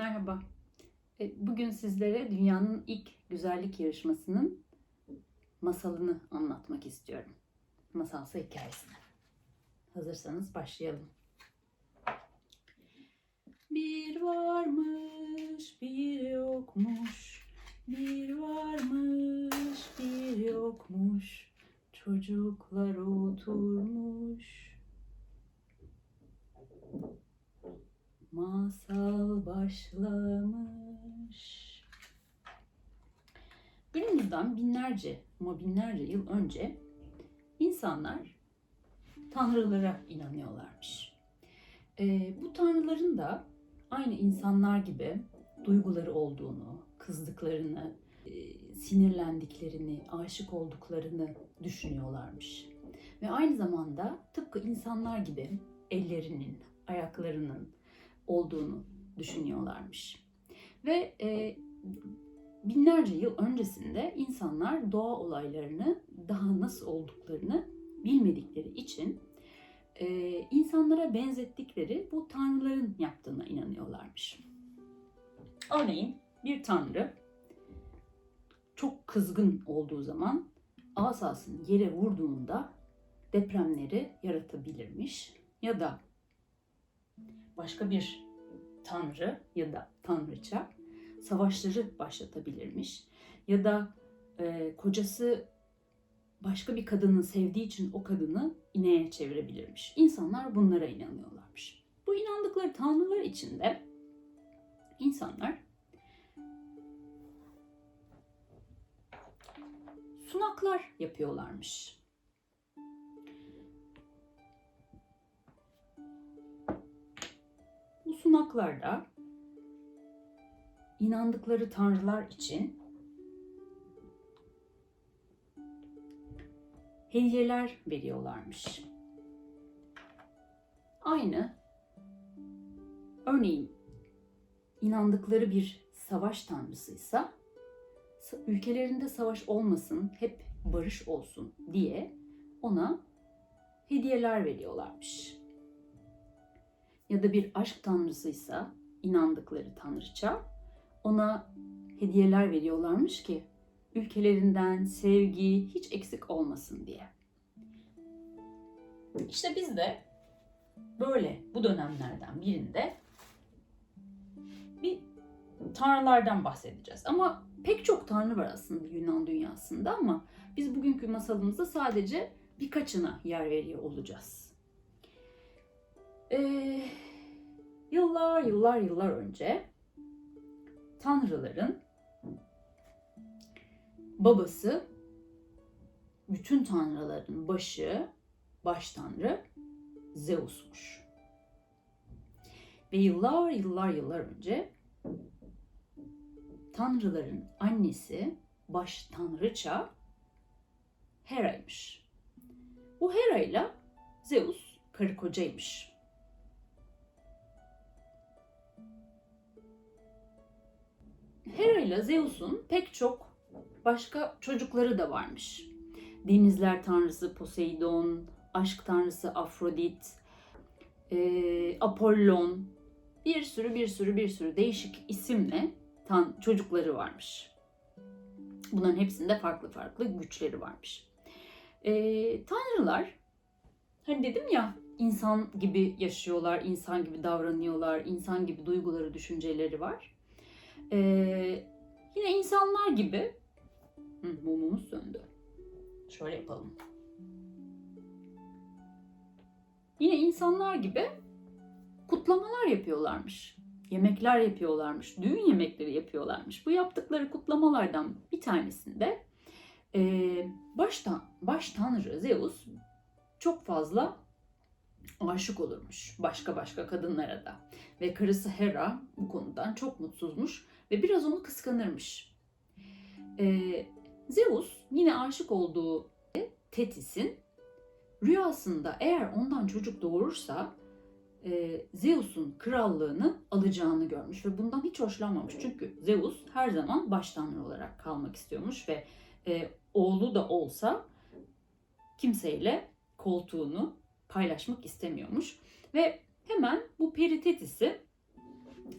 Merhaba. E, Bugün sizlere dünyanın ilk güzellik yarışmasının masalını anlatmak istiyorum. Masalsı hikayesini. Hazırsanız başlayalım. Bir varmış, bir yokmuş. Bir varmış, bir yokmuş. Çocuklar oturmuş. Masal başlamış. Günümüzden binlerce ama binlerce yıl önce insanlar tanrılara inanıyorlarmış. Ee, bu tanrıların da aynı insanlar gibi duyguları olduğunu, kızdıklarını, e, sinirlendiklerini, aşık olduklarını düşünüyorlarmış. Ve aynı zamanda tıpkı insanlar gibi ellerinin, ayaklarının, olduğunu düşünüyorlarmış. Ve e, binlerce yıl öncesinde insanlar doğa olaylarını daha nasıl olduklarını bilmedikleri için e, insanlara benzettikleri bu tanrıların yaptığına inanıyorlarmış. Örneğin bir tanrı çok kızgın olduğu zaman asasını yere vurduğunda depremleri yaratabilirmiş ya da başka bir tanrı ya da tanrıça savaşları başlatabilirmiş. Ya da e, kocası başka bir kadını sevdiği için o kadını ineğe çevirebilirmiş. İnsanlar bunlara inanıyorlarmış. Bu inandıkları tanrılar içinde insanlar sunaklar yapıyorlarmış. Bu sunaklarda inandıkları tanrılar için hediyeler veriyorlarmış. Aynı örneğin inandıkları bir savaş tanrısıysa ülkelerinde savaş olmasın, hep barış olsun diye ona hediyeler veriyorlarmış ya da bir aşk tanrısıysa inandıkları tanrıça ona hediyeler veriyorlarmış ki ülkelerinden sevgi hiç eksik olmasın diye. İşte biz de böyle bu dönemlerden birinde bir tanrılardan bahsedeceğiz. Ama pek çok tanrı var aslında Yunan dünyasında ama biz bugünkü masalımızda sadece birkaçına yer veriyor olacağız. Ee, yıllar yıllar yıllar önce tanrıların babası bütün tanrıların başı baş tanrı Zeus'muş. Ve yıllar yıllar yıllar önce tanrıların annesi baş tanrıça Hera'ymış. Bu Hera ile Zeus karı kocaymış. Hera ile Zeus'un pek çok başka çocukları da varmış. Denizler tanrısı Poseidon, aşk tanrısı Afrodit, e, Apollon, bir sürü bir sürü bir sürü değişik isimle tan çocukları varmış. Bunların hepsinde farklı farklı güçleri varmış. E, tanrılar, hani dedim ya insan gibi yaşıyorlar, insan gibi davranıyorlar, insan gibi duyguları, düşünceleri var. Ee, yine insanlar gibi Hı, mumumuz söndü. Şöyle yapalım. Yine insanlar gibi kutlamalar yapıyorlarmış. Yemekler yapıyorlarmış. Düğün yemekleri yapıyorlarmış. Bu yaptıkları kutlamalardan bir tanesinde e, baş, baş tanrı Zeus çok fazla aşık olurmuş başka başka kadınlara da. Ve karısı Hera bu konudan çok mutsuzmuş ve biraz onu kıskanırmış. Ee, Zeus yine aşık olduğu Tetis'in rüyasında eğer ondan çocuk doğurursa e, Zeus'un krallığını alacağını görmüş ve bundan hiç hoşlanmamış. Çünkü Zeus her zaman baş tanrı olarak kalmak istiyormuş ve e, oğlu da olsa kimseyle koltuğunu paylaşmak istemiyormuş. Ve hemen bu Peritetis'i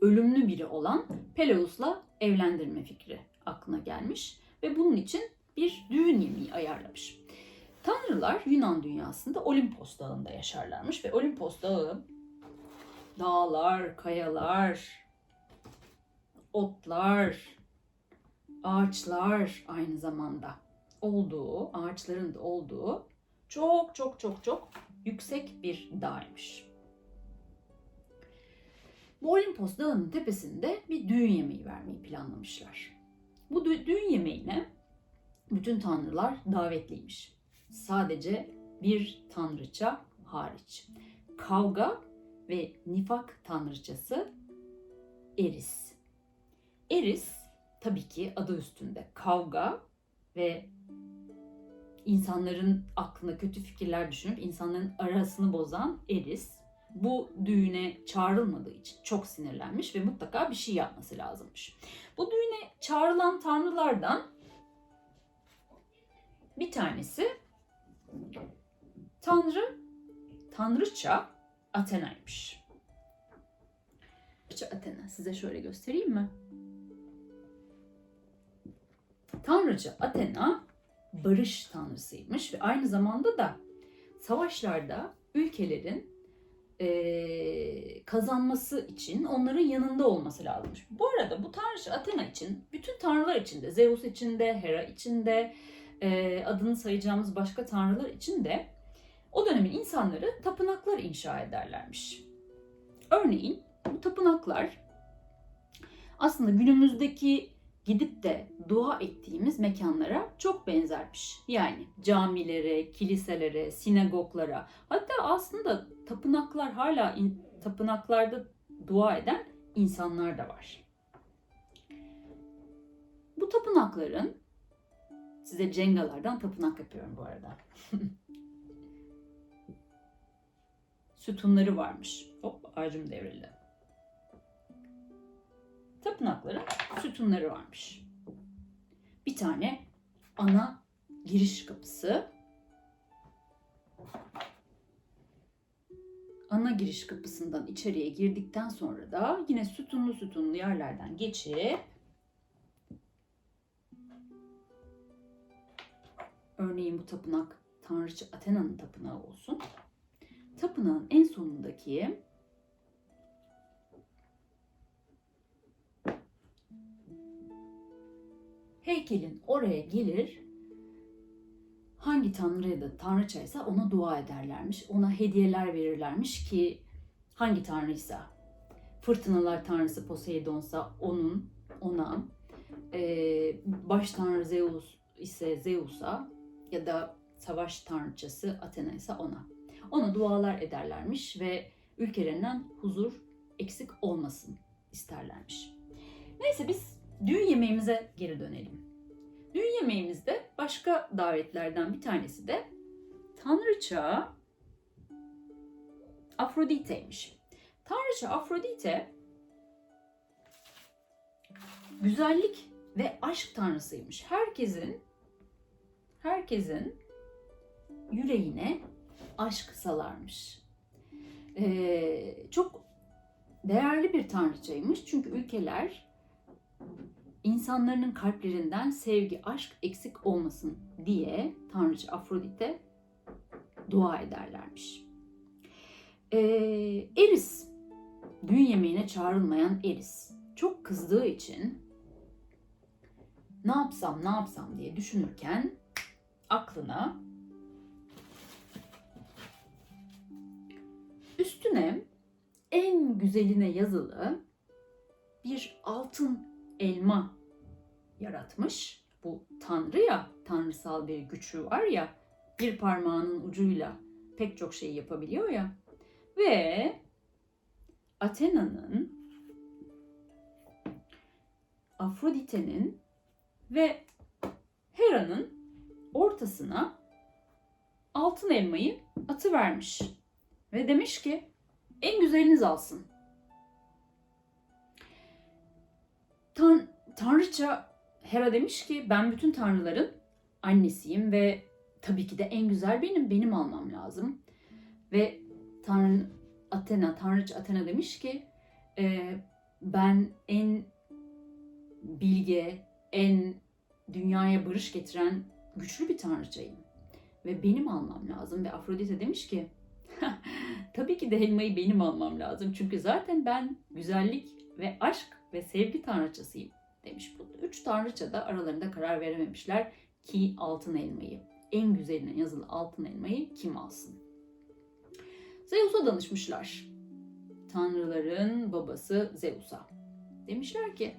ölümlü biri olan Peleus'la evlendirme fikri aklına gelmiş ve bunun için bir düğün yemeği ayarlamış. Tanrılar Yunan dünyasında Olimpos dağında yaşarlarmış ve Olimpos dağı dağlar, kayalar, otlar, ağaçlar aynı zamanda olduğu, ağaçların da olduğu çok çok çok çok yüksek bir dağymış. Bu Olimpos dağının tepesinde bir düğün yemeği vermeyi planlamışlar. Bu dü- düğün yemeğine bütün tanrılar davetliymiş. Sadece bir tanrıça hariç. Kavga ve nifak tanrıçası Eris. Eris tabii ki adı üstünde kavga ve insanların aklına kötü fikirler düşünüp insanların arasını bozan Eris bu düğüne çağrılmadığı için çok sinirlenmiş ve mutlaka bir şey yapması lazımmış. Bu düğüne çağrılan tanrılardan bir tanesi Tanrı, Tanrıça Athena'ymış. Tanrıça Athena size şöyle göstereyim mi? Tanrıça Athena barış tanrısıymış ve aynı zamanda da savaşlarda ülkelerin eee, kazanması için onların yanında olması lazımmış. Bu arada bu tanrıça Athena için, bütün tanrılar için de, Zeus için de, Hera için de, eee, adını sayacağımız başka tanrılar için de o dönemin insanları tapınaklar inşa ederlermiş. Örneğin bu tapınaklar aslında günümüzdeki gidip de dua ettiğimiz mekanlara çok benzermiş. Yani camilere, kiliselere, sinagoglara hatta aslında tapınaklar hala in- tapınaklarda dua eden insanlar da var. Bu tapınakların size cengalardan tapınak yapıyorum bu arada. Sütunları varmış. Hop ağacım devrildi. Tapınakların sütunları varmış. Bir tane ana giriş kapısı. Ana giriş kapısından içeriye girdikten sonra da yine sütunlu sütunlu yerlerden geçip örneğin bu tapınak Tanrıçı Athena'nın tapınağı olsun. Tapınağın en sonundaki heykelin oraya gelir hangi tanrı ya da tanrıçaysa ona dua ederlermiş. Ona hediyeler verirlermiş ki hangi tanrıysa fırtınalar tanrısı Poseidon'sa onun ona eee, baş tanrı Zeus ise Zeus'a ya da savaş tanrıçası Athena ise ona. Ona dualar ederlermiş ve ülkelerinden huzur eksik olmasın isterlermiş. Neyse biz düğün yemeğimize geri dönelim. Düğün yemeğimizde başka davetlerden bir tanesi de Tanrıça Afrodite'ymiş. Tanrıça Afrodite güzellik ve aşk tanrısıymış. Herkesin herkesin yüreğine aşk salarmış. Ee, çok değerli bir tanrıçaymış çünkü ülkeler insanların kalplerinden sevgi, aşk eksik olmasın diye tanrıça Afrodite dua ederlermiş. Ee, Eris, düğün yemeğine çağrılmayan Eris çok kızdığı için ne yapsam ne yapsam diye düşünürken aklına üstüne en güzeline yazılı bir altın elma yaratmış. Bu tanrı ya, tanrısal bir gücü var ya, bir parmağının ucuyla pek çok şey yapabiliyor ya. Ve Athena'nın, Afrodite'nin ve Hera'nın ortasına altın elmayı atıvermiş. Ve demiş ki en güzeliniz alsın. Tan Tanrıça Hera demiş ki ben bütün tanrıların annesiyim ve tabii ki de en güzel benim, benim almam lazım. Ve Tanrı Athena, Tanrıça Athena demiş ki "E, ben en bilge, en dünyaya barış getiren güçlü bir tanrıçayım. Ve benim almam lazım. Ve Afrodite demiş ki tabii ki de elmayı benim almam lazım. Çünkü zaten ben güzellik ve aşk ve sevgi tanrıçasıyım demiş. Bu üç tanrıça da aralarında karar verememişler ki altın elmayı, en güzeline yazılı altın elmayı kim alsın? Zeus'a danışmışlar. Tanrıların babası Zeus'a. Demişler ki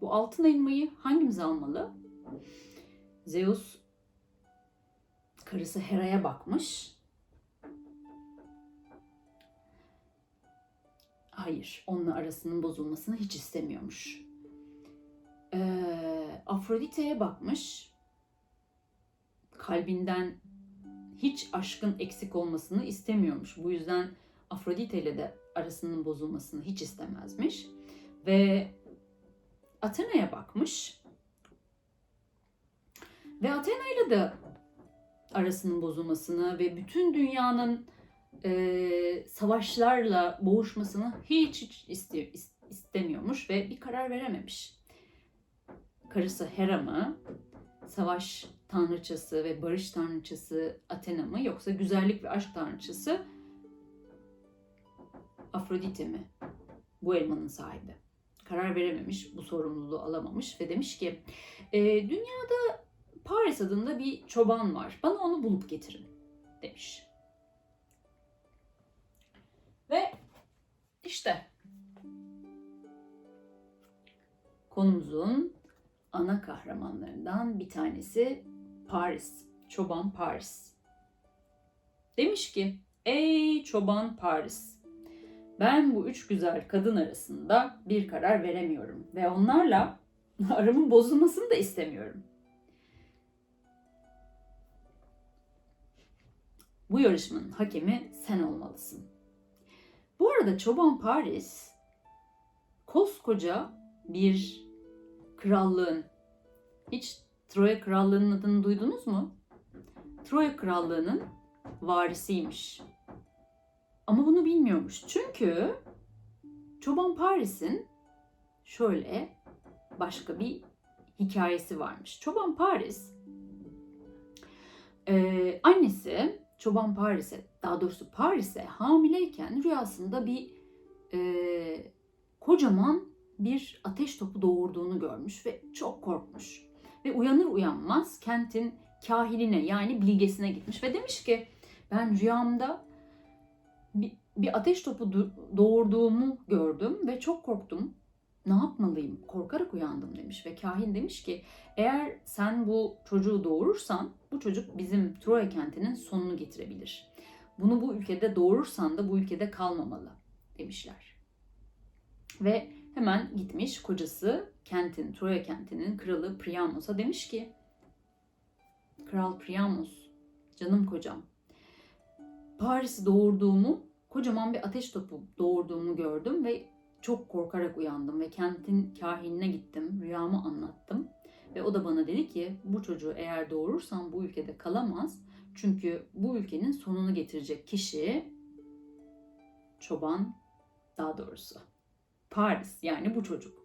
bu altın elmayı hangimiz almalı? Zeus karısı Hera'ya bakmış. Hayır, onunla arasının bozulmasını hiç istemiyormuş. Ee, Afrodite'ye bakmış. Kalbinden hiç aşkın eksik olmasını istemiyormuş. Bu yüzden Afrodite ile de arasının bozulmasını hiç istemezmiş. Ve Athena'ya bakmış. Ve Athena ile de arasının bozulmasını ve bütün dünyanın e, savaşlarla boğuşmasını hiç hiç iste, istemiyormuş ve bir karar verememiş. Karısı Hera mı, savaş tanrıçası ve barış tanrıçası Athena mı yoksa güzellik ve aşk tanrıçası Afrodite mi? Bu elmanın sahibi. Karar verememiş, bu sorumluluğu alamamış ve demiş ki e, dünyada Paris adında bir çoban var. Bana onu bulup getirin demiş. Konumuzun ana kahramanlarından bir tanesi Paris. Çoban Paris. Demiş ki, ey çoban Paris, ben bu üç güzel kadın arasında bir karar veremiyorum ve onlarla aramın bozulmasını da istemiyorum. Bu yarışmanın hakemi sen olmalısın. Bu arada Çoban Paris koskoca bir krallığın hiç Troya Krallığı'nın adını duydunuz mu? Troya Krallığı'nın varisiymiş. Ama bunu bilmiyormuş. Çünkü Çoban Paris'in şöyle başka bir hikayesi varmış. Çoban Paris e, annesi Çoban Paris'e daha doğrusu Paris'e hamileyken rüyasında bir e, kocaman bir ateş topu doğurduğunu görmüş ve çok korkmuş. Ve uyanır uyanmaz kentin kahiline yani bilgesine gitmiş ve demiş ki ben rüyamda bir, bir ateş topu doğurduğumu gördüm ve çok korktum. Ne yapmalıyım? Korkarak uyandım demiş ve kahin demiş ki eğer sen bu çocuğu doğurursan bu çocuk bizim Troya kentinin sonunu getirebilir. Bunu bu ülkede doğurursan da bu ülkede kalmamalı demişler. Ve hemen gitmiş kocası kentin, Troya kentinin kralı Priamos'a demiş ki Kral Priamos, canım kocam. Paris'i doğurduğumu, kocaman bir ateş topu doğurduğumu gördüm ve çok korkarak uyandım ve kentin kahinine gittim, rüyamı anlattım. Ve o da bana dedi ki bu çocuğu eğer doğurursan bu ülkede kalamaz. Çünkü bu ülkenin sonunu getirecek kişi çoban daha doğrusu Paris yani bu çocuk.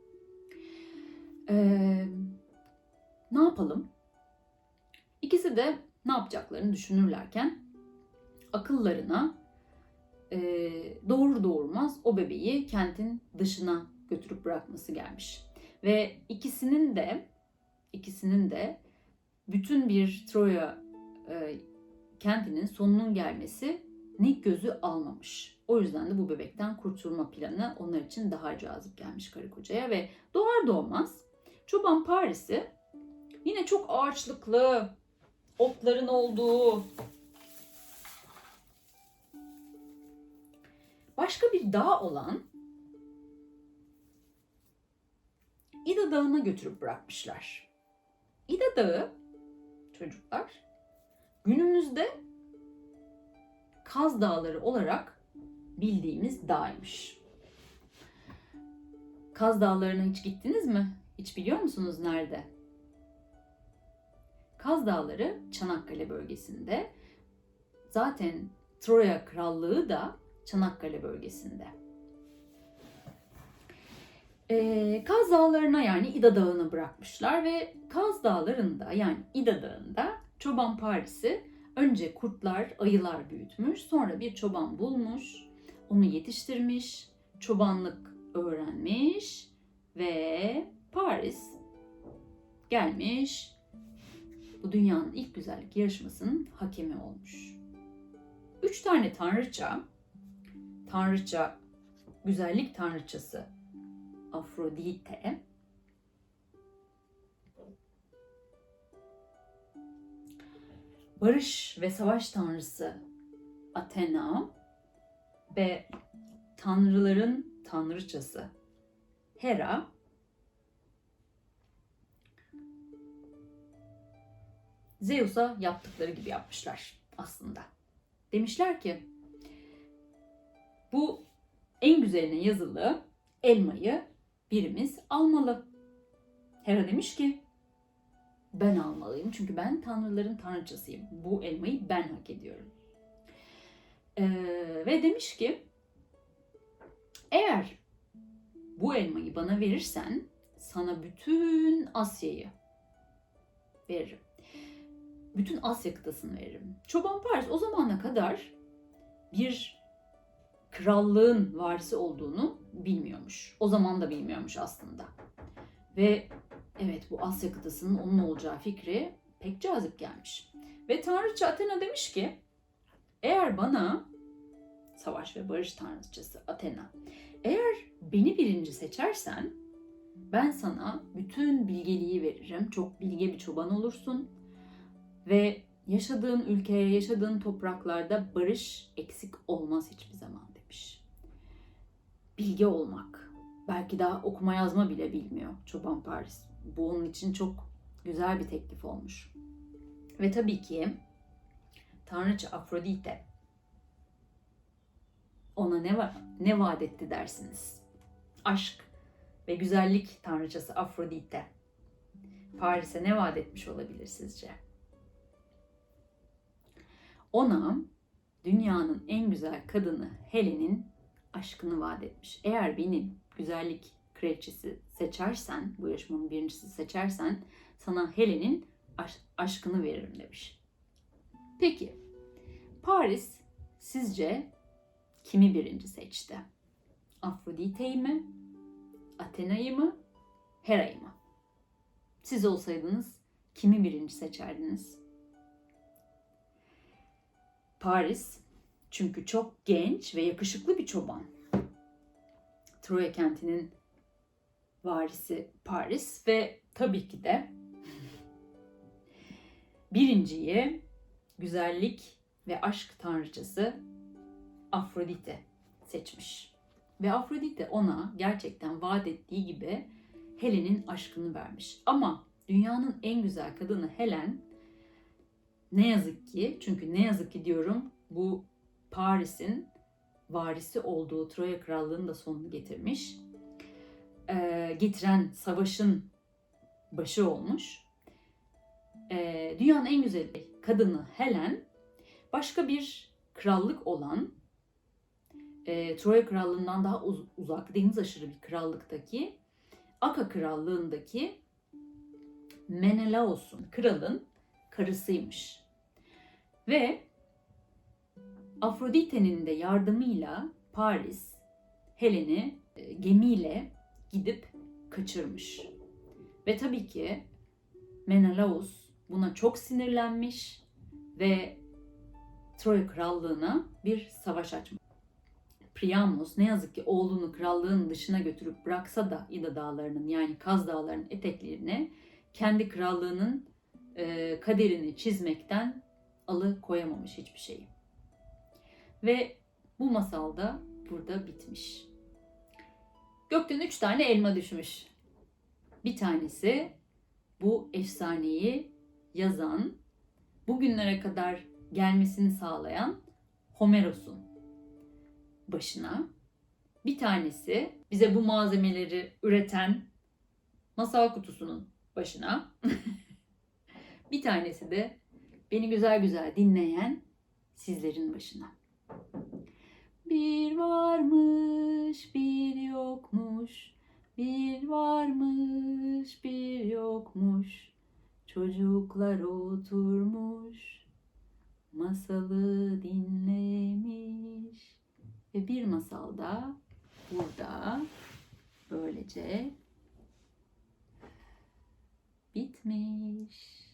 Ee, ne yapalım? İkisi de ne yapacaklarını düşünürlerken akıllarına e, doğur doğurmaz o bebeği kentin dışına götürüp bırakması gelmiş. Ve ikisinin de ikisinin de bütün bir Troya e, kentinin sonunun gelmesi ne gözü almamış. O yüzden de bu bebekten kurtulma planı onlar için daha cazip gelmiş karı kocaya ve doğar doğmaz çoban Paris'i yine çok ağaçlıklı, otların olduğu, başka bir dağ olan İda Dağı'na götürüp bırakmışlar. İda Dağı çocuklar günümüzde Kaz Dağları olarak bildiğimiz dağymış. Kaz Dağları'na hiç gittiniz mi? Hiç biliyor musunuz nerede? Kaz Dağları Çanakkale bölgesinde. Zaten Troya Krallığı da Çanakkale bölgesinde. Ee, Kaz Dağları'na yani İda Dağı'nı bırakmışlar ve Kaz Dağları'nda yani İda Dağı'nda çoban Paris'i önce kurtlar, ayılar büyütmüş. Sonra bir çoban bulmuş, onu yetiştirmiş, çobanlık öğrenmiş ve Paris gelmiş bu dünyanın ilk güzellik yarışmasının hakemi olmuş. Üç tane tanrıça, tanrıça, güzellik tanrıçası Afrodite, barış ve savaş tanrısı Athena ve tanrıların tanrıçası Hera Zeus'a yaptıkları gibi yapmışlar aslında. Demişler ki bu en güzeline yazılı elmayı birimiz almalı. Hera demiş ki ben almalıyım çünkü ben tanrıların tanrıçasıyım. Bu elmayı ben hak ediyorum. Ee, ve demiş ki eğer bu elmayı bana verirsen sana bütün Asya'yı veririm. Bütün Asya kıtasını veririm. Çoban Paris o zamana kadar bir krallığın varisi olduğunu bilmiyormuş. O zaman da bilmiyormuş aslında. Ve evet bu Asya kıtasının onun olacağı fikri pek cazip gelmiş. Ve tanrıça Athena demiş ki eğer bana savaş ve barış tanrıçası Athena eğer beni birinci seçersen ben sana bütün bilgeliği veririm. Çok bilge bir çoban olursun. Ve yaşadığın ülkeye, yaşadığın topraklarda barış eksik olmaz hiçbir zaman demiş. Bilge olmak. Belki daha okuma yazma bile bilmiyor Çoban Paris. Bu onun için çok güzel bir teklif olmuş. Ve tabii ki Tanrıça Afrodite ona ne va- ne vaat etti dersiniz? Aşk ve güzellik tanrıçası Afrodite Paris'e ne vaat etmiş olabilir sizce? Ona dünyanın en güzel kadını Helen'in aşkını vaat etmiş. Eğer benim güzellik kraliçesi seçersen, bu yarışmanın birincisi seçersen sana Helen'in aş- aşkını veririm demiş. Peki Paris sizce kimi birinci seçti? Afrodite'yi mi? Athena'yı mı? Hera'yı mı? Siz olsaydınız kimi birinci seçerdiniz? Paris çünkü çok genç ve yakışıklı bir çoban. Troya kentinin varisi Paris ve tabii ki de birinciyi güzellik ve aşk tanrıçası Afrodite seçmiş. Ve Afrodite ona gerçekten vaat ettiği gibi Helen'in aşkını vermiş. Ama dünyanın en güzel kadını Helen ne yazık ki çünkü ne yazık ki diyorum bu Paris'in varisi olduğu Troya Krallığı'nın da sonunu getirmiş. Ee, getiren savaşın başı olmuş. Ee, dünyanın en güzel kadını Helen başka bir krallık olan e, Troya Krallığı'ndan daha uz- uzak, deniz aşırı bir krallıktaki Aka Krallığı'ndaki Menelaos'un, kralın karısıymış. Ve Afrodite'nin de yardımıyla Paris Helen'i e, gemiyle gidip kaçırmış. Ve tabii ki Menelaos buna çok sinirlenmiş ve Troya krallığına bir savaş açmış. Priamos ne yazık ki oğlunu krallığın dışına götürüp bıraksa da İda dağlarının yani Kaz dağlarının eteklerine kendi krallığının e, kaderini çizmekten alıkoyamamış hiçbir şeyi. Ve bu masal da burada bitmiş. Gökten üç tane elma düşmüş. Bir tanesi bu efsaneyi yazan, bugünlere kadar gelmesini sağlayan Homeros'un başına. Bir tanesi bize bu malzemeleri üreten masal kutusunun başına. bir tanesi de beni güzel güzel dinleyen sizlerin başına. Bir varmış bir yokmuş Bir varmış bir yokmuş Çocuklar oturmuş Masalı dinlemiş Ve bir masal da burada böylece bitmiş.